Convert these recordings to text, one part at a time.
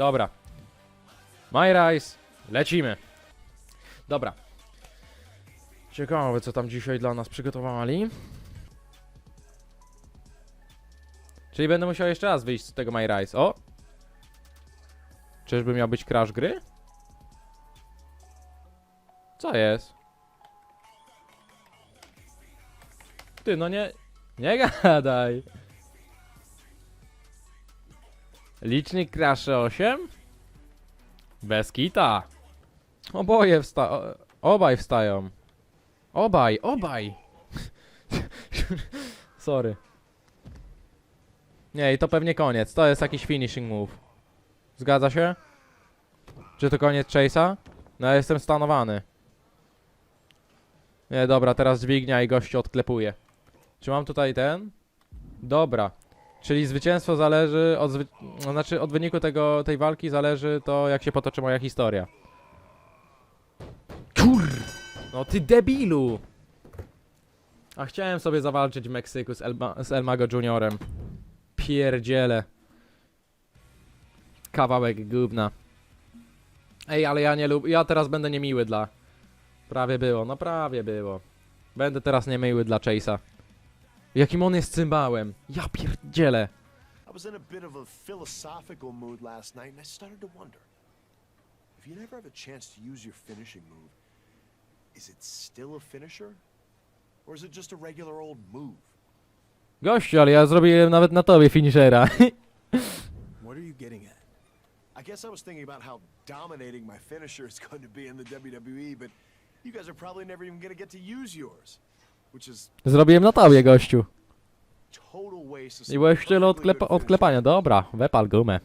Dobra. My Rise. Lecimy. Dobra. Ciekawe, co tam dzisiaj dla nas przygotowali. Czyli będę musiał jeszcze raz wyjść z tego My Rise. O! Czyżby miał być crash gry? Co jest? Ty, no nie... Nie gadaj. Licznik Crash 8? Bez kita. Oboje wsta... Obaj wstają. Obaj, obaj. Sorry. Nie, i to pewnie koniec. To jest jakiś finishing move. Zgadza się? Czy to koniec Chase'a? No ja jestem stanowany. Nie, dobra, teraz dźwignia i gościu odklepuje. Czy mam tutaj ten? Dobra. Czyli zwycięstwo zależy od zwy... no, znaczy od wyniku tego, tej walki zależy to jak się potoczy moja historia. Kur! No ty debilu! A chciałem sobie zawalczyć w Meksyku z, Elma, z Elmago Juniorem. Pierdziele. Kawałek gówna. Ej, ale ja nie lubię. Ja teraz będę niemiły dla. Prawie było, no prawie było. Będę teraz niemiły dla Chase'a. Jakim on jest cymbałem. Ja pierdzielę. I was in a bit of a philosophical mood last night, and I started to wonder if you never have a chance to use your finishing move, is it still a finisher? Or is it just a regular old move? Gościu, ale ja zrobiłem nawet na tobie finishera. What are you getting at? I guess I was thinking about how dominating my finisher is going to be in the WWE, but you guys are probably never even going to get to use yours, Zrobiłem na tobie, gościu. I byłeś finishing. odklepania. Dobra, wepal gumę.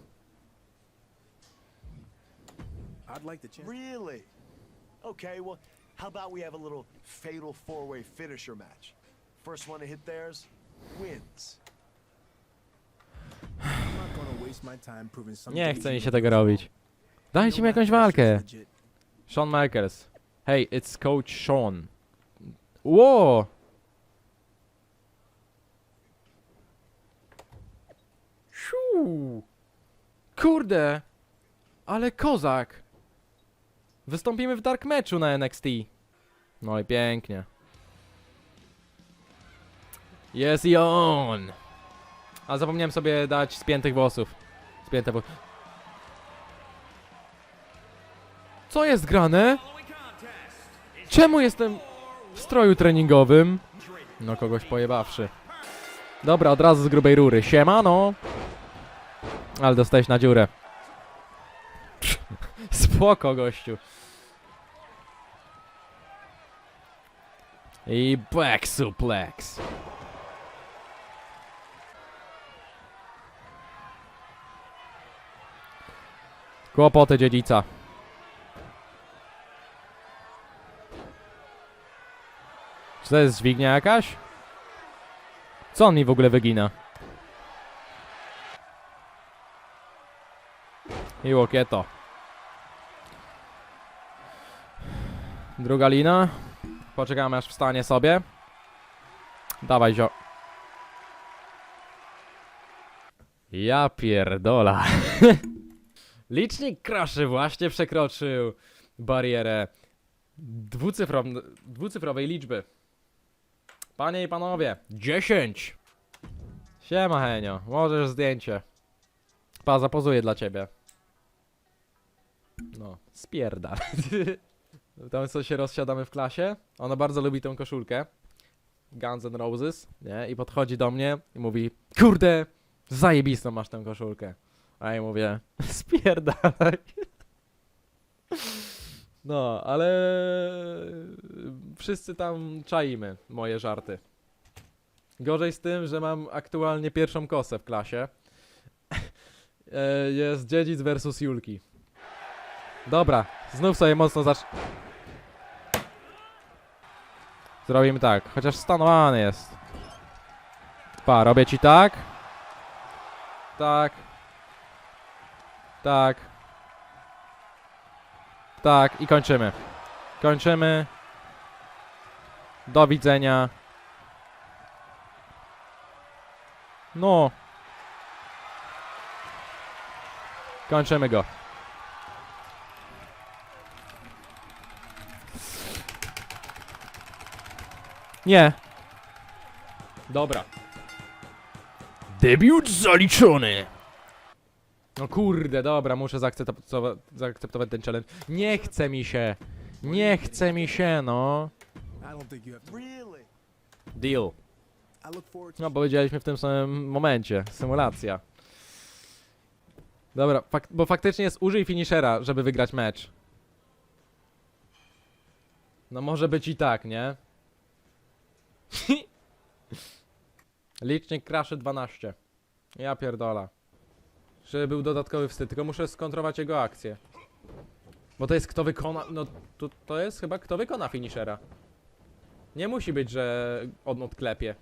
I'd like the chance. Really? Okay, well, how about we have a little fatal four-way finisher match? First one to hit theirs wins. I'm not gonna waste my time proving some Nie chce mi się tego robić. Dajcie mi No jakąś walkę. Shawn Michaels. Hey, it's Coach Shawn. Ło! Siu! Kurde! Ale kozak! Wystąpimy w Dark Matchu na NXT. No i pięknie. Jest i on! A zapomniałem sobie dać spiętych włosów. Spięte włosy. Co jest grane? Czemu jestem w stroju treningowym? No kogoś pojebawszy. Dobra, od razu z grubej rury. Siemano! Ale dostałeś na dziurę. Spoko, gościu. I back suplex. Kłopoty dziedzica. Czy to jest dźwignia jakaś? Co on mi w ogóle wygina? I łokieto. Druga lina. Poczekamy aż wstanie sobie. Dawaj zio. Ja pierdola. Licznik kraszy właśnie przekroczył barierę dwucyfrow dwucyfrowej liczby. Panie i panowie, 10! Siema Henio, możesz zdjęcie. Pa, zapozuję dla ciebie. No, spierda. Tam co się rozsiadamy w klasie. Ona bardzo lubi tę koszulkę. Guns Roses, nie? I podchodzi do mnie i mówi, kurde, zajebistą masz tę koszulkę. A ja mówię, spierdalaj. No, ale wszyscy tam czaimy moje żarty. Gorzej z tym, że mam aktualnie pierwszą kosę w klasie. E, Jest dziedzic versus Julki. Dobra, znów sobie mocno zacz... Zrobimy tak, chociaż stanowany jest. Pa, robię ci tak. Tak. Tak. Tak, i kończymy. Kończymy. Do widzenia. No. Kończymy go. Nie. Dobra. Debiut zaliczony. No kurde, dobra, muszę zaakceptować, zaakceptować ten challenge. Nie chce mi się. Nie chce mi się, no. Deal. No, powiedzieliśmy w tym samym momencie. Symulacja. Dobra, fak bo faktycznie jest użyj finishera, żeby wygrać mecz. No może być i tak, nie? Licznik kraszy 12. Ja pierdola. Żeby był dodatkowy wstyd, tylko muszę skontrować jego akcję. Bo to jest kto wykona... No to, to jest chyba kto wykona finishera. Nie musi być, że on odklepie.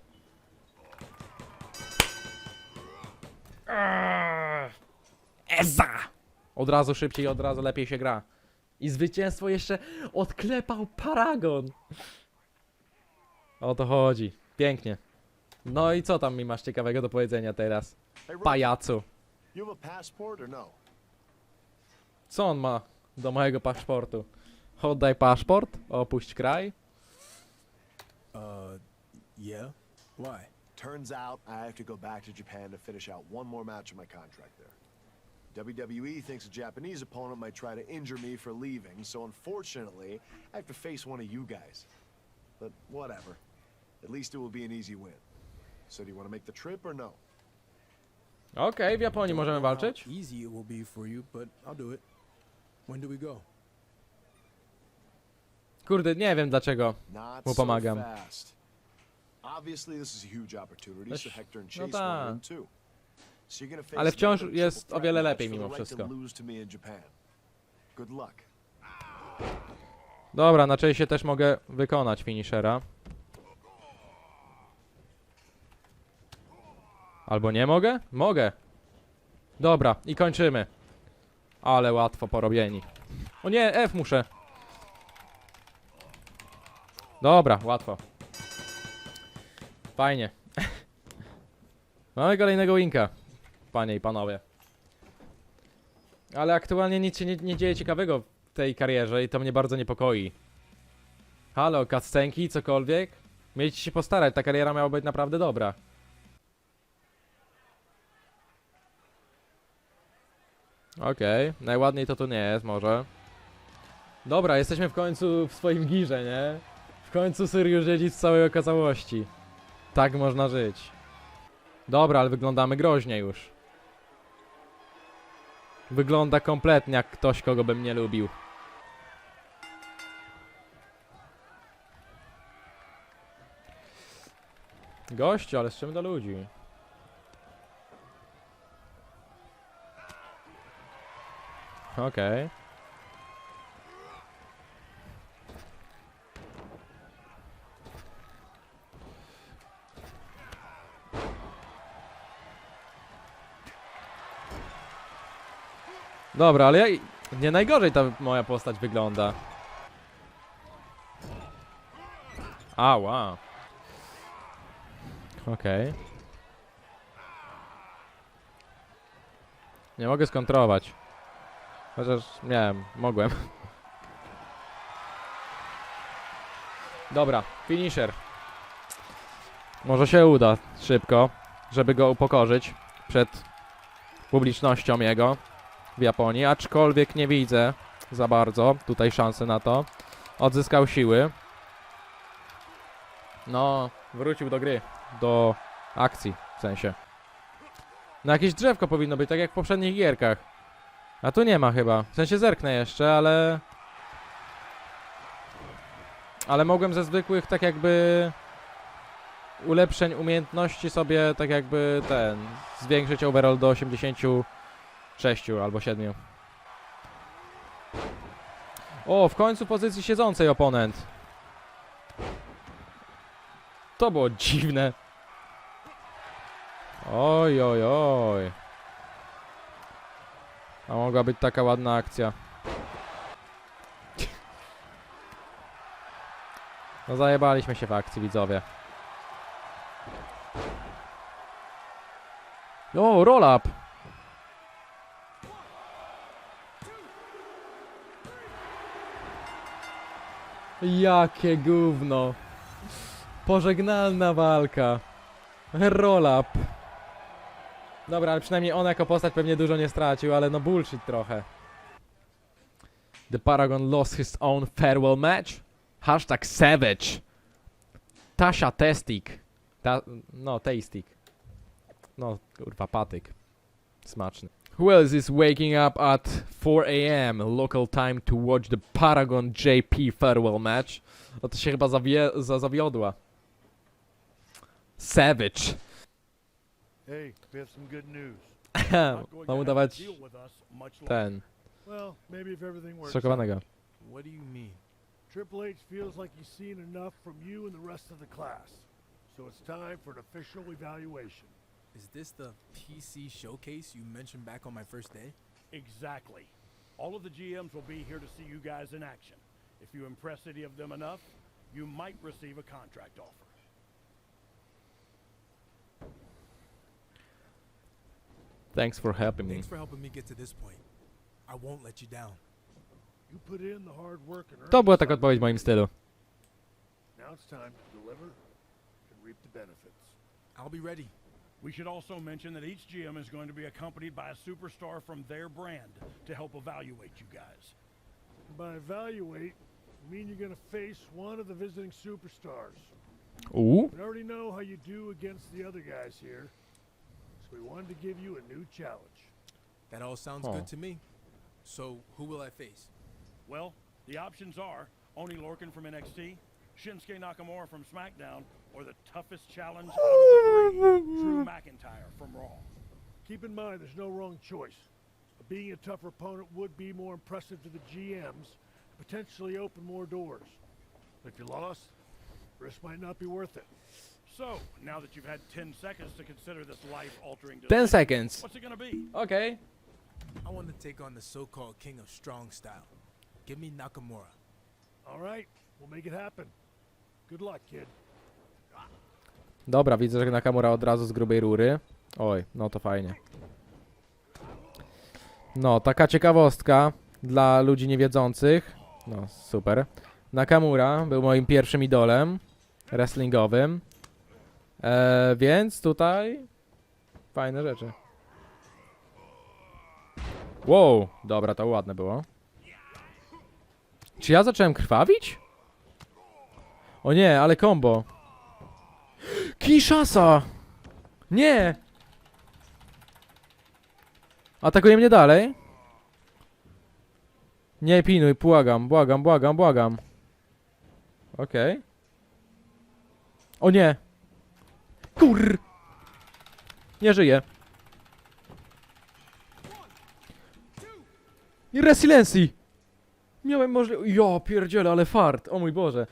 Eza! Od razu szybciej, od razu lepiej się gra. I zwycięstwo jeszcze odklepał Paragon. O to chodzi. Pięknie. No i co tam mi masz ciekawego do powiedzenia teraz? Pajacu. no? Co on ma do mojego paszportu? Oddaj paszport, opuść kraj. Uh, yeah. Why? Turns out I have to go back to Japan to finish out one more match of my contract there. WWE thinks a Japanese opponent might try to injure me for leaving, so unfortunately, I have to face one of you guys. But whatever. At least it will be an easy win. So do you want to make the trip or no? Okej, w Japonii możemy walczyć? Easy it will be for you, but I'll do it. When do we go? Kurde, nie wiem dlaczego. Not Mu so pomagam. fast. Obviously, this is a huge opportunity, so Hector and no Chase in too. So you're gonna face Ale wciąż jest o wiele lepiej mimo wszystko. Dobra, na się też mogę wykonać finishera. Albo nie mogę? Mogę. Dobra, i kończymy. Ale łatwo porobieni. O nie, F muszę. Dobra, łatwo. Fajnie. Mamy kolejnego winka, panie i panowie. Ale aktualnie nic się nie, nie dzieje ciekawego w tej karierze i to mnie bardzo niepokoi. Halo, cutscenki, cokolwiek? Mieliście się postarać, ta kariera miała być naprawdę dobra. Okej, najładniej to tu nie jest, może. Dobra, jesteśmy w końcu w swoim girze, nie? W końcu Sirius dziedzi z całej okazałości. Tak można żyć. Dobra, ale wyglądamy groźnie już. Wygląda kompletnie jak ktoś, kogo bym nie lubił. Gościu, ale z czym do ludzi? Okej. Dobra, ale ja... Nie najgorzej ta moja postać wygląda. Ała. Okej. Nie mogę skontrować. Chociaż miałem, mogłem. Dobra, finisher. Może się uda szybko, żeby go upokorzyć przed publicznością jego w Japonii, aczkolwiek nie widzę za bardzo tutaj szansy na to. Odzyskał siły. No, wrócił do gry, do akcji w sensie. No jakieś drzewko powinno być, tak jak w poprzednich gierkach. A tu nie ma chyba. W sensie zerknę jeszcze, ale... Ale mogłem ze zwykłych tak jakby... Ulepszeń umiejętności sobie tak jakby ten... Zwiększyć overall do 86 albo 7. O, w końcu pozycji siedzącej oponent. To było dziwne. Oj, oj, oj. A mogła być taka ładna akcja. No zajebaliśmy się w akcji, widzowie. O, roll up! Jakie gówno! Pożegnalna walka. Roll up. Dobra, ale przynajmniej on jako postać pewnie dużo nie stracił, ale no bullshit trochę. The Paragon lost his own farewell match? Hashtag savage. Tasha Testik. Ta, no, Tastik. No, kurwa, patyk. Smaczny. Who else is waking up at 4 a.m. local time to watch the Paragon JP farewell match? No to się chyba zawie za zawiodła. Savage. Hey, we have some good news. Not going Mam to udawać have to deal with us much longer. ten, Well, maybe if everything works. zszokowanego. What do you mean? Triple H feels like he's seen enough from you and the rest of the class. So it's time for an official evaluation. Is this the PC showcase you mentioned back on my first day? Exactly. All of the GMs will be here to see you guys in action. If you impress any of them enough, you might receive a contract offer. Thanks for helping me. Thanks for helping me get to this point. I won't let you down. You put in the hard work and To była earnings taka on odpowiedź w moim stylu. Now it's time to deliver and reap the benefits. I'll be ready. We should also mention that each GM is going to be accompanied by a superstar from their brand to help evaluate you guys. By evaluate, I mean you're going to face one of the visiting superstars. Uuu. We already know how you do against the other guys here, so we wanted to give you a new challenge. That all sounds Aw. good to me. So, who will I face? Well, the options are Oni Lorcan from NXT, Shinsuke Nakamura from SmackDown, or the toughest challenge out of the three, Drew McIntyre from Raw. Keep in mind, there's no wrong choice. But being a tougher opponent would be more impressive to the GMs, potentially open more doors. If you lost, risk might not be worth it. So, now that you've had 10 seconds to consider this life-altering 10 decision, seconds. what's it gonna be? Okej. I want to take on the so-called king of strong style. Give me Nakamura. All right, we'll make it happen. Good luck, kid. Dobra, widzę, że Nakamura od razu z grubej rury. Oj, no to fajnie. No, taka ciekawostka dla ludzi niewiedzących. No, super. Nakamura był moim pierwszym idolem wrestlingowym. E, więc tutaj fajne rzeczy. Wow, dobra, to ładne było. Czy ja zacząłem krwawić? O nie, ale combo. Kinshasa! Nie! Atakuje mnie dalej? Nie pinuj, błagam, błagam, błagam, błagam. Okej. O nie! Kur! Nie żyje. I Resiliency! Miałem możliwość... Jo, pierdziele, ale fart, o mój Boże.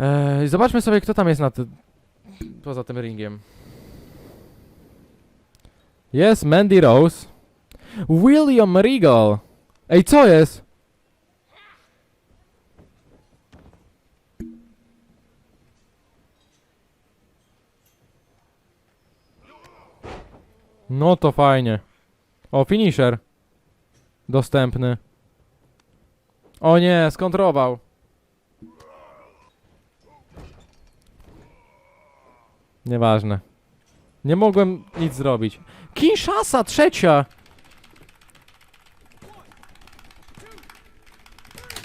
Eee, zobaczmy sobie, kto tam jest na tym... Poza tym ringiem. Jest Mandy Rose. William Regal. Ej, co jest? No to fajnie. O, finisher. Dostępny. O nie, skontrował. Nieważne. Nie mogłem nic zrobić. Kinshasa trzecia!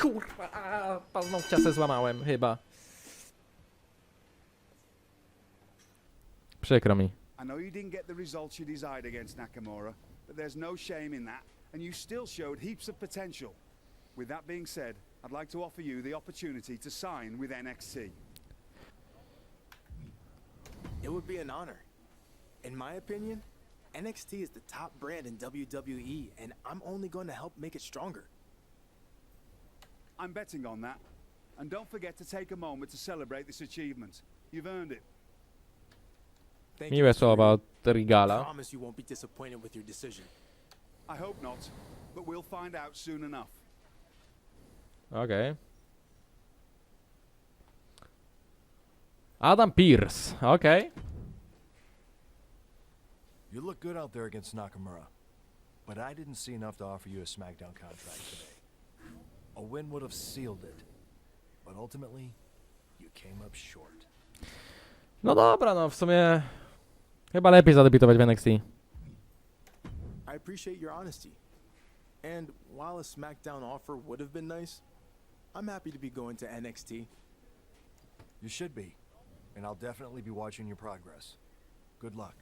Kurwa, a, paznokcia se złamałem chyba. Przykro mi. I know you didn't get the results you desired against Nakamura, but there's no shame in that, and you still showed heaps of potential. With that being said, I'd like to offer you the opportunity to sign with NXT. It would be an honor. In my opinion, NXT is the top brand in WWE, and I'm only going to help make it stronger. I'm betting on that. And don't forget to take a moment to celebrate this achievement. You've earned it. Thank Miłe you, Mr. słowa Regal. od Rigala. Promise you won't be disappointed with your decision. I hope not, but we'll find out soon enough. Okej. Adam Pierce, okej. You look good out there against Nakamura, but I didn't see enough to offer you a SmackDown contract today. A win would have sealed it. but ultimately, you came up short. No dobra, no w sumie chyba lepiej zadebiutować w NXT. I appreciate your honesty. And while a SmackDown offer would have been nice, I'm happy to be going to NXT. You should be, and I'll definitely be watching your progress. Good luck.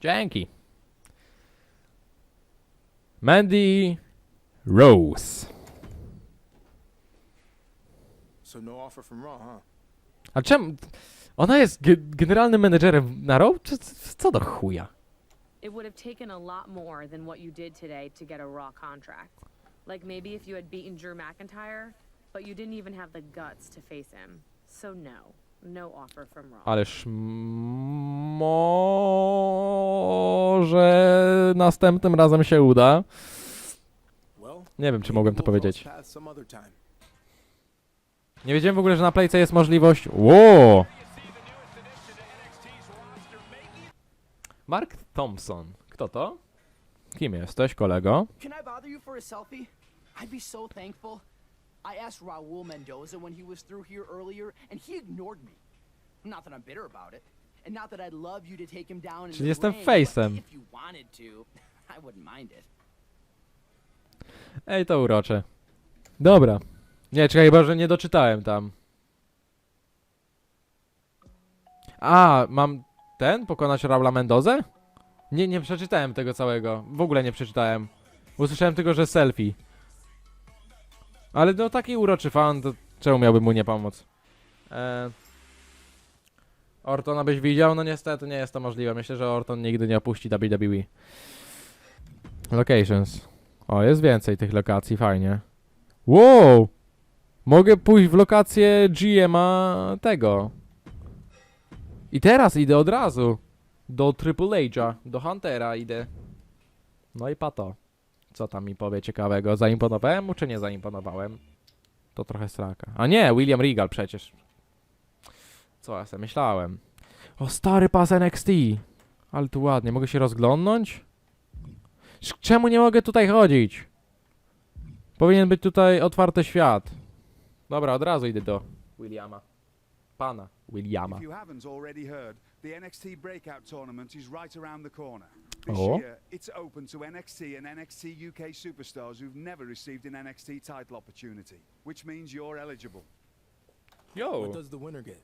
Dzięki. Mandy Rose. So no offer from Raw, huh? A czemu? Ona jest ge generalnym menedżerem na Raw? Czy c- co do chuja? It would have taken a lot more than what you did today to get a Raw contract. Like maybe if you had beaten Drew McIntyre, but you didn't even have the guts to face him. So no, no offer from Raw. Ależ może następnym razem się uda. Well, Nie wiem, czy mogłem to powiedzieć. paths some other time. Nie wiedziałem w ogóle, że na Playce jest możliwość... Wow! Mark Thompson. Kto to? Kim jesteś, kolego? Can I bother you for a selfie? I'd be so thankful. I asked Raul Mendoza when he was through here earlier, and he ignored me. Not that I'm bitter about it, and not that I'd love you to take him down in Czyli jestem face'em. if you wanted to, I wouldn't mind it. Ej, to urocze. Dobra. Nie, czekaj, chyba, że nie doczytałem tam. A, mam ten? Pokonać Raula Mendozę? Nie, nie przeczytałem tego całego. W ogóle nie przeczytałem. Usłyszałem tylko, że selfie. Ale no taki uroczy fan, to czemu miałbym mu nie pomóc? E... Ortona byś widział? No niestety nie jest to możliwe. Myślę, że Orton nigdy nie opuści WWE. Locations. O, jest więcej tych lokacji, fajnie. Wow! Mogę pójść w lokację GM'a tego. I teraz idę od razu. Do Triple H'a, do Huntera idę. No i pato. Co tam mi powie ciekawego? Zaimponowałem mu, czy nie zaimponowałem? To trochę straka. A nie, William Regal przecież. Co ja sobie myślałem? O, stary pas NXT. Ale tu ładnie, mogę się rozglądnąć? Czemu nie mogę tutaj chodzić? Powinien być tutaj otwarty świat. Dobra, od razu idę do Williama. Pana Williama. If you haven't already heard, the NXT Breakout Tournament is right around the corner. This Oh. year, it's open to NXT and NXT UK superstars who've never received an NXT title opportunity, which means you're eligible. Yo! What does the winner get?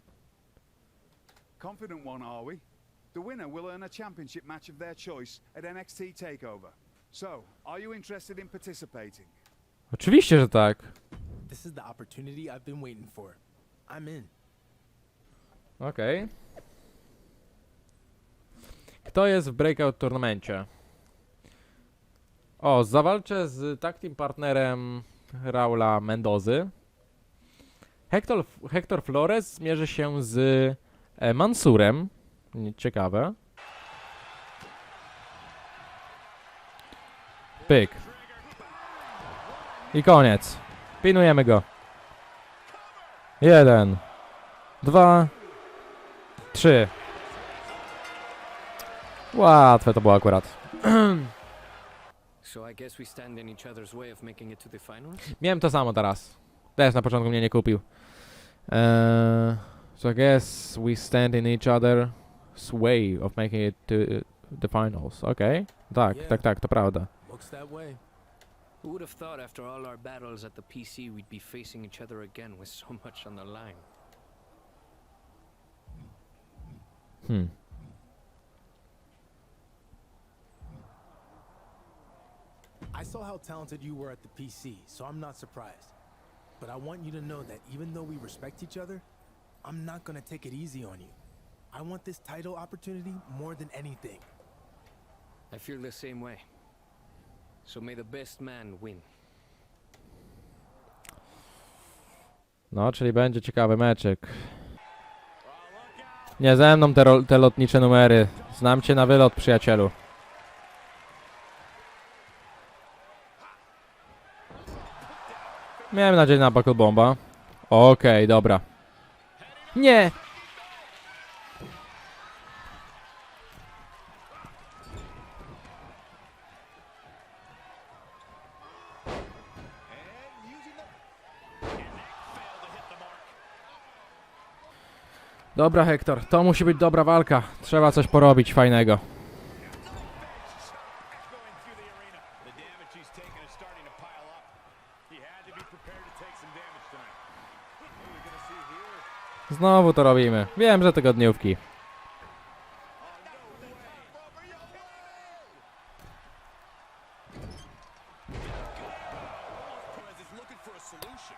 Confident one, are we? The winner will earn a championship match of their choice at NXT TakeOver. So, are you interested in participating? Oczywiście, że tak. This is the opportunity I've been waiting for. I'm in. Okej. Kto jest w breakout turnamencie? O, zawalczę z team partnerem Raula Mendozy. Hector, Hector Flores zmierzy się z e, Mansurem. Ciekawe. Pyk. I koniec. Pinujemy go. Jeden. Dwa. Trzy. Łatwe to było akurat. Miałem to samo teraz. Też na początku mnie nie kupił. Eee, so I guess we stand in each other's way of making it to uh, the finals. Okej. Tak, Yeah. tak, tak, to prawda. Looks that way. Who would have thought after all our battles at the PC we'd be facing each other again with so much on the line? Hmm. I saw how talented you were at the PC, so I'm not surprised. But I want you to know that even though we respect each other, I'm not gonna take it easy on you. I want this title opportunity more than anything. I feel the same way. So may the best man win. No, czyli będzie ciekawy meczyk. Nie ze mną te, te lotnicze numery. Znam cię na wylot, przyjacielu. Miałem nadzieję na Buckle Bomba. Okej, dobra. Nie! Dobra, Hektor, to musi być dobra walka. Trzeba coś porobić fajnego. Znowu to robimy. Wiem, że tygodniówki.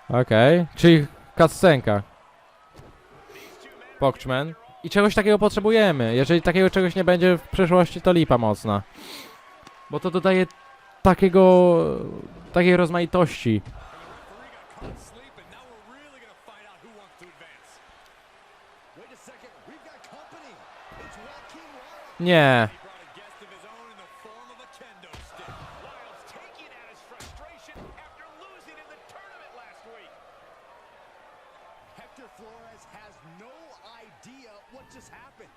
Okej, czyli cutscenka. Pokczmen. I czegoś takiego potrzebujemy. Jeżeli takiego czegoś nie będzie w przyszłości, to lipa mocna. Bo to dodaje takiego... takiej rozmaitości. Nie. Hector Flores has no idea what just happened.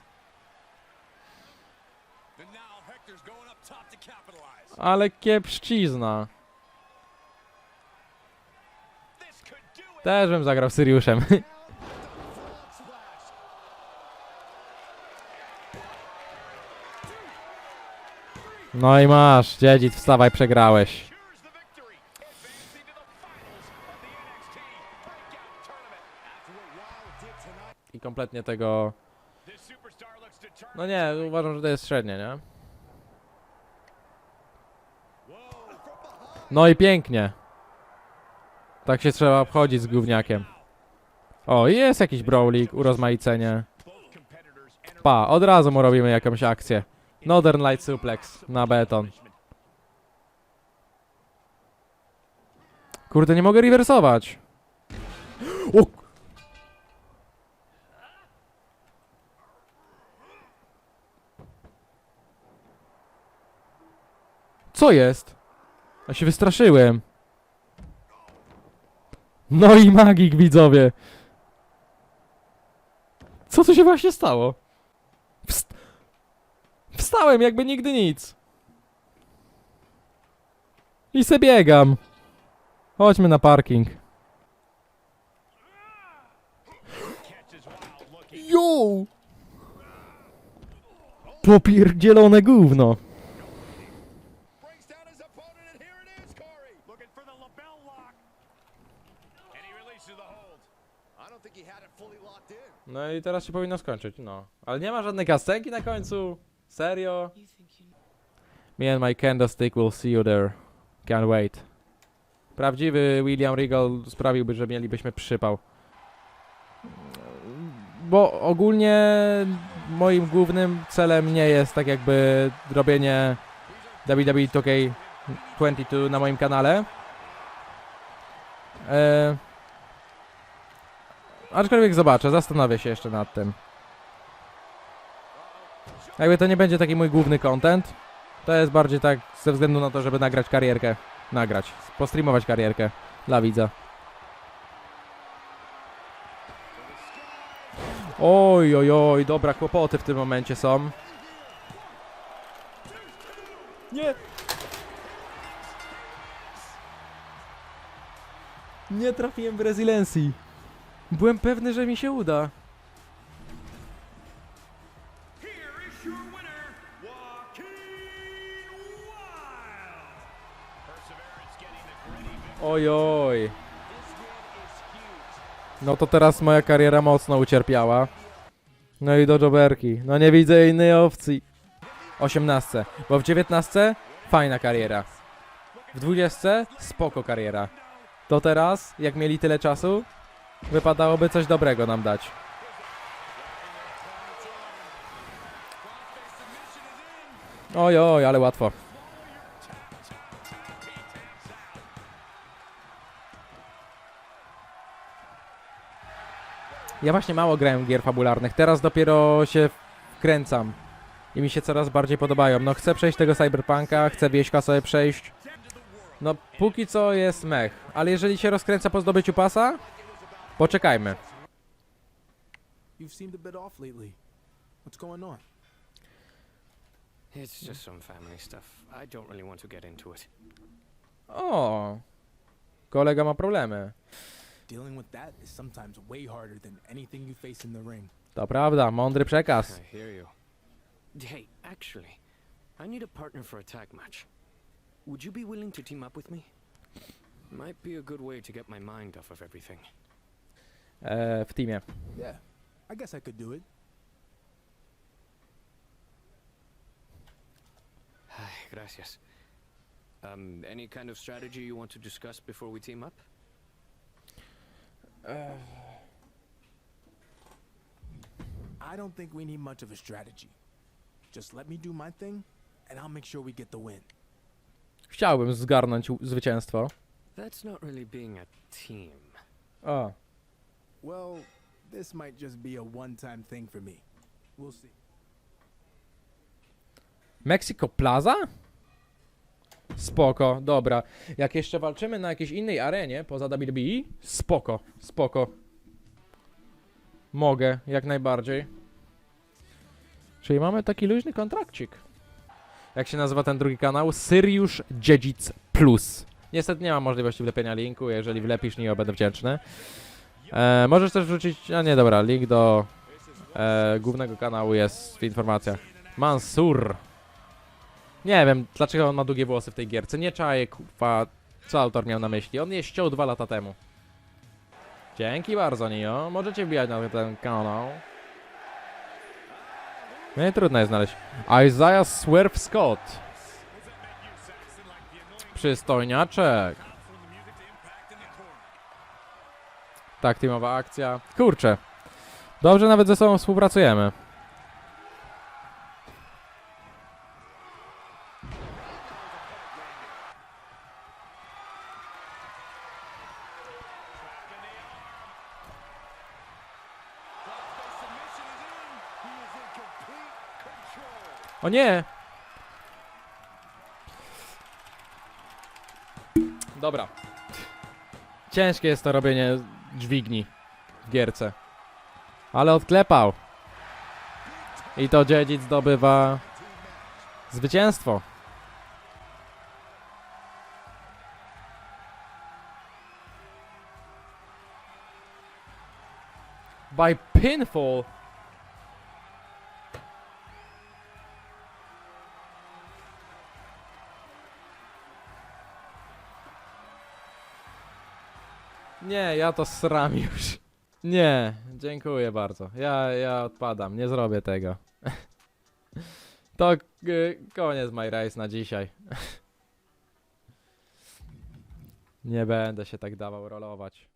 And now Hector's going up top to capitalize. Ale it. Też bym zagrał Syriuszem. No i masz, dziedzic, wstawaj, przegrałeś. Kompletnie tego... No nie, uważam, że to jest średnie, nie? No i pięknie. Tak się trzeba obchodzić z gówniakiem. O, jest jakiś brawlik, urozmaicenie. Pa, od razu mu robimy jakąś akcję. Northern Light Suplex na beton. Kurde, nie mogę rewersować. O! Co jest? Ja się wystraszyłem. No i magik, widzowie. Co tu się właśnie stało? Wst Wstałem jakby nigdy nic. I se biegam. Chodźmy na parking. Jo! Popierdzielone gówno. No i teraz się powinno skończyć, no. Ale nie ma żadnej kastenki na końcu? Serio? Me and my candlestick will see you there. Can't wait. Prawdziwy William Regal sprawiłby, że mielibyśmy przypał. Bo ogólnie moim głównym celem nie jest tak jakby robienie WWE 2K22 na moim kanale. E, aczkolwiek zobaczę, zastanowię się jeszcze nad tym. Jakby to nie będzie taki mój główny content. To jest bardziej tak ze względu na to, żeby nagrać karierkę. Nagrać. Postreamować karierkę dla widza. Oj, oj, oj, dobra, kłopoty w tym momencie są. Nie! Nie trafiłem w Resiliency. Byłem pewny, że mi się uda. Here is your winner, Joaquin Wild. Perseverance getting the gritty victory. Oj, oj. This win is huge. No to teraz moja kariera mocno ucierpiała. No i do joberki. No nie widzę innej opcji. 18. Bo w 19 fajna kariera. W 20 spoko kariera. To teraz, jak mieli tyle czasu, wypadałoby coś dobrego nam dać. Oj, oj, ale łatwo. Ja właśnie mało grałem gier fabularnych, teraz dopiero się wkręcam. I mi się coraz bardziej podobają. No chcę przejść tego Cyberpunka, chcę wieśka sobie przejść. No póki co jest mech, ale jeżeli się rozkręca po zdobyciu pasa, poczekajmy. You've seemed a bit off lately. What's going on? It's just some family stuff. I don't really want to get into it. O, kolega ma problemy. dealing with that is sometimes way harder than anything you face in the ring. To prawda, mądry przekaz. I hear you. Hey, actually, I need a partner for a tag match. Would you be willing to team up with me? Might be a good way to get my mind off of everything. E, w teamie. Yeah, I guess I could do it. Gracias. Um, any kind of strategy you want to discuss before we team up? I don't think we need much of a strategy. Just let me do my thing, and I'll make sure we get the win. Chciałbym zgarnąć zwycięstwo. That's not really being a team. O, Well, this might just be a one-time thing for me. We'll see. Mexico Plaza? Spoko, dobra. Jak jeszcze walczymy na jakiejś innej arenie poza WWE? Spoko, spoko. Mogę, jak najbardziej. Czyli mamy taki luźny kontrakcik. Jak się nazywa ten drugi kanał? Syriusz Dziedzic Plus. Niestety nie ma możliwości wlepienia linku, jeżeli wlepisz, nie będę wdzięczny. E, możesz też wrzucić, a nie dobra, link do e, głównego kanału jest w informacjach. Mansur. Nie wiem, dlaczego on ma długie włosy w tej gierce. Nie czaję, kurwa, co autor miał na myśli. On je ściął dwa lata temu. Dzięki bardzo, Nio. Możecie wbijać na ten kanał. No i trudno jest znaleźć. Isaiah Swerve Scott. Przystojniaczek. Tak, teamowa akcja. Kurczę. Dobrze nawet ze sobą współpracujemy. O nie! Dobra. Ciężkie jest to robienie dźwigni w gierce. Ale odklepał. I to dziedzic zdobywa zwycięstwo. By pinfall. Nie, ja to sram już. Nie, dziękuję bardzo. Ja, ja odpadam, nie zrobię tego. To y, koniec my race na dzisiaj. Nie będę się tak dawał rolować.